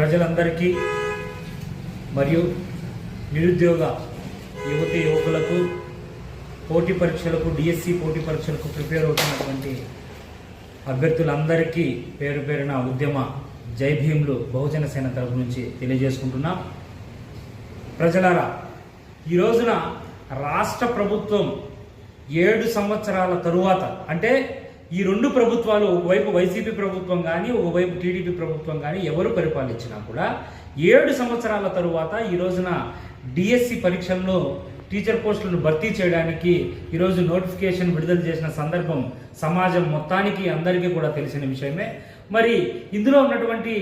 ప్రజలందరికీ మరియు నిరుద్యోగ యువతి యువకులకు పోటీ పరీక్షలకు డిఎస్సి పోటీ పరీక్షలకు ప్రిపేర్ అవుతున్నటువంటి అభ్యర్థులందరికీ పేరు పేరున ఉద్యమ జై భీములు బహుజన సేన తరపు నుంచి తెలియజేసుకుంటున్నాం. ప్రజలారా ఈ రోజున రాష్ట్ర ప్రభుత్వం ఏడు సంవత్సరాల తరువాత అంటే ఈ రెండు ప్రభుత్వాలు ఒకవైపు వైసీపీ ప్రభుత్వం కానీ ఒకవైపు టీడీపీ ప్రభుత్వం కానీ ఎవరు పరిపాలించినా కూడా ఏడు సంవత్సరాల తరువాత ఈ రోజున డిఎస్సి పరీక్షల్లో టీచర్ పోస్టులను భర్తీ చేయడానికి ఈరోజు నోటిఫికేషన్ విడుదల చేసిన సందర్భం సమాజం మొత్తానికి అందరికీ కూడా తెలిసిన విషయమే. మరి ఇందులో ఉన్నటువంటి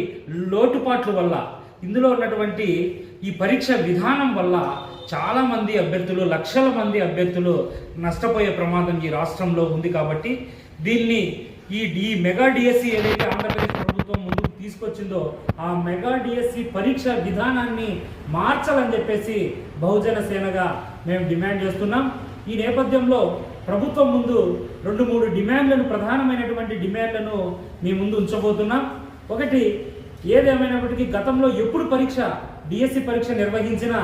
లోటుపాట్ల వల్ల ఇందులో ఉన్నటువంటి ఈ పరీక్ష విధానం వల్ల చాలామంది అభ్యర్థులు లక్షల మంది అభ్యర్థులు నష్టపోయే ప్రమాదం ఈ రాష్ట్రంలో ఉంది కాబట్టి దీన్ని ఈ ఈ మెగా డిఎస్సి ఏదైతే ఆంధ్రప్రదేశ్ ప్రభుత్వం ముందుకు తీసుకొచ్చిందో ఆ మెగా డిఎస్సి పరీక్ష విధానాన్ని మార్చాలని చెప్పేసి బహుజన సేనగా మేము డిమాండ్ చేస్తున్నాం. ఈ నేపథ్యంలో ప్రభుత్వం ముందు రెండు మూడు డిమాండ్లను ప్రధానమైనటువంటి డిమాండ్లను మీ ముందు ఉంచబోతున్నాం. ఒకటి ఏదేమైనప్పటికీ గతంలో ఎప్పుడు పరీక్ష డిఎస్సి పరీక్ష నిర్వహించినా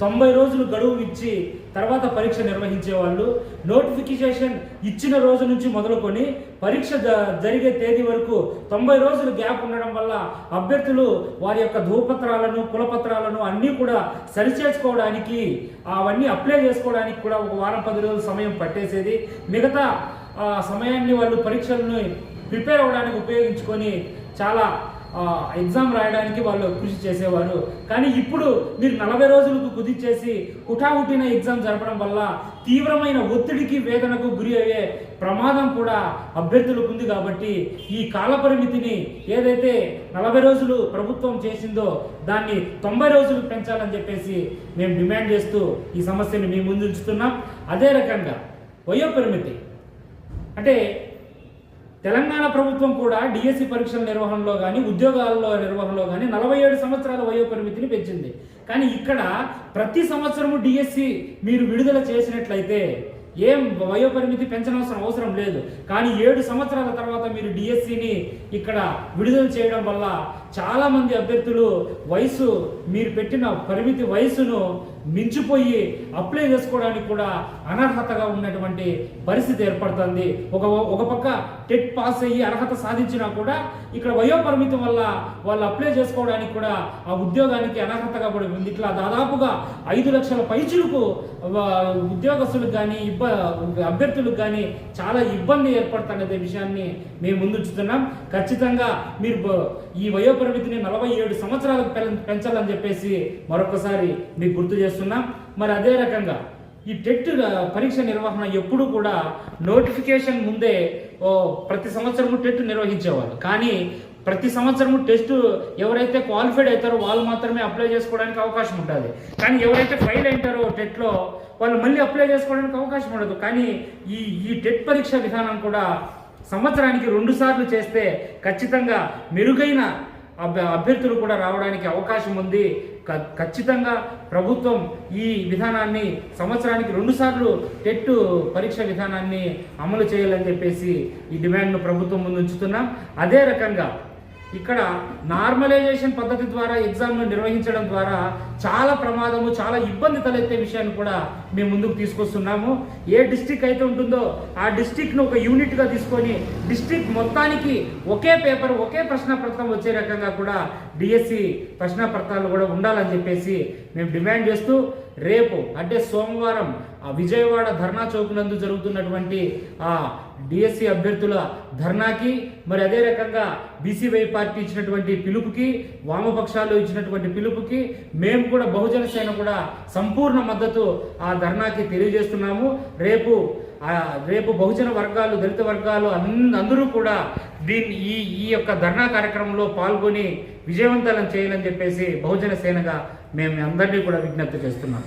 తొంభై రోజులు గడువు ఇచ్చి తర్వాత పరీక్ష నిర్వహించేవాళ్ళు నోటిఫికేషన్ ఇచ్చిన రోజు నుంచి మొదలుకొని పరీక్ష జ- జరిగే తేదీ వరకు తొంభై రోజులు గ్యాప్ ఉండడం వల్ల అభ్యర్థులు వారి యొక్క ధూపత్రాలను కులపత్రాలను అన్నీ కూడా సరిచేసుకోవడానికి అవన్నీ అప్లై చేసుకోవడానికి కూడా ఒక వారం పది రోజుల సమయం పట్టేసేది. మిగతా సమయాన్ని వాళ్ళు పరీక్షలను ప్రిపేర్ అవ్వడానికి ఉపయోగించుకొని చాలా ఎగ్జామ్ రాయడానికి వాళ్ళు కృషి చేసేవారు. కానీ ఇప్పుడు మీరు నలభై రోజులకు కుదిచ్చేసి హుటాహుటిన ఎగ్జామ్ జరపడం వల్ల తీవ్రమైన ఒత్తిడికి వేదనకు గురి అయ్యే ప్రమాదం కూడా అభ్యర్థులకు ఉంది కాబట్టి ఈ కాల పరిమితిని ఏదైతే నలభై రోజులు ప్రభుత్వం చేసిందో దాన్ని తొంభై రోజులు పెంచాలని చెప్పేసి మేము డిమాండ్ చేస్తూ ఈ సమస్యని మీ ముందుంచుతున్నాం. అదే రకంగా వయో పరిమితి అంటే తెలంగాణ ప్రభుత్వం కూడా డిఎస్సి పరీక్షల నిర్వహణలో కానీ ఉద్యోగాల్లో నిర్వహణలో కానీ నలభై ఏడు సంవత్సరాల వయో పరిమితిని పెంచింది. కానీ ఇక్కడ ప్రతి సంవత్సరము డిఎస్సి మీరు విడుదల చేసినట్లయితే ఏం వయో పరిమితి పెంచనవసరం అవసరం లేదు. కానీ ఏడు సంవత్సరాల తర్వాత మీరు డిఎస్సిని ఇక్కడ విడుదల చేయడం వల్ల చాలామంది అభ్యర్థులు వయసు మీరు పెట్టిన పరిమితి వయసును మించిపోయి అప్లై చేసుకోవడానికి కూడా అనర్హతగా ఉన్నటువంటి పరిస్థితి ఏర్పడుతుంది. ఒక ఒక పక్క టెట్ పాస్ అయ్యి అర్హత సాధించినా కూడా ఇక్కడ వయోపరిమితి వల్ల వాళ్ళు అప్లై చేసుకోవడానికి కూడా ఆ ఉద్యోగానికి అనర్హతగా పడి ఉంది. ఇట్లా దాదాపుగా ఐదు లక్షల పైచులకు ఉద్యోగస్తులకు కానీ ఇబ్బ అభ్యర్థులకు కానీ చాలా ఇబ్బంది ఏర్పడుతున్నదే విషయాన్ని మేము ముందుంచుతున్నాం. ఖచ్చితంగా మీరు ఈ వయోపరిమితిని నలభై ఏడు సంవత్సరాలకు పెంచాలని చెప్పేసి మరొకసారి మీకు గుర్తు చేస్తున్నాం మరి అదే రకంగా ఈ టెట్ పరీక్ష నిర్వహణ ఎప్పుడు కూడా నోటిఫికేషన్ ముందే ఓ ప్రతి సంవత్సరము టెట్ నిర్వహించేవారు కానీ ప్రతి సంవత్సరము టెస్ట్ ఎవరైతే క్వాలిఫైడ్ అవుతారో వాళ్ళు మాత్రమే అప్లై చేసుకోవడానికి అవకాశం ఉంటుంది. కానీ ఎవరైతే ఫెయిల్ అయింటారో టెట్లో వాళ్ళు మళ్ళీ అప్లై చేసుకోవడానికి అవకాశం ఉండదు. కానీ ఈ ఈ టెట్ పరీక్ష విధానం కూడా సంవత్సరానికి రెండు సార్లు చేస్తే ఖచ్చితంగా మెరుగైన అభ్యర్థులు కూడా రావడానికి అవకాశం ఉంది. క- ఖచ్చితంగా ప్రభుత్వం ఈ విధానాన్ని సంవత్సరానికి రెండుసార్లు టెట్ పరీక్ష విధానాన్ని అమలు చేయాలని చెప్పేసి ఈ డిమాండ్ను ప్రభుత్వం ముందు ఉంచుతున్నాం. అదే రకంగా ఇక్కడ నార్మలైజేషన్ పద్ధతి ద్వారా ఎగ్జామ్ను నిర్వహించడం ద్వారా చాలా ప్రమాదము చాలా ఇబ్బంది తలెత్తే విషయాన్ని కూడా మేము ముందుకు తీసుకొస్తున్నాము. ఏ డిస్టిక్ అయితే ఉంటుందో ఆ డిస్టిక్ను ఒక యూనిట్గా తీసుకొని డిస్టిక్ మొత్తానికి ఒకే పేపర్ ఒకే ప్రశ్నపత్రం వచ్చే రకంగా కూడా డిఎస్సి ప్రశ్నపత్రాలు కూడా ఉండాలని చెప్పేసి మేము డిమాండ్ చేస్తూ రేపు అంటే సోమవారం ఆ విజయవాడ ధర్నా చౌక్ నందు జరుగుతున్నటువంటి ఆ డిఎస్సి అభ్యర్థుల ధర్నాకి మరి అదే రకంగా బీసీవై పార్టీ ఇచ్చినటువంటి పిలుపుకి వామపక్షాలు ఇచ్చినటువంటి పిలుపుకి మేము కూడా బహుజన సేన కూడా సంపూర్ణ మద్దతు ఆ ధర్నాకి తెలియజేస్తున్నాము. రేపు రేపు బహుజన వర్గాలు దళిత వర్గాలు అందరూ కూడా దీన్ని ఈ ఈ యొక్క ధర్నా కార్యక్రమంలో పాల్గొని విజయవంతాలను చేయాలని చెప్పేసి బహుజన సేనగా మేము అందరినీ కూడా విజ్ఞప్తి చేస్తున్నాం.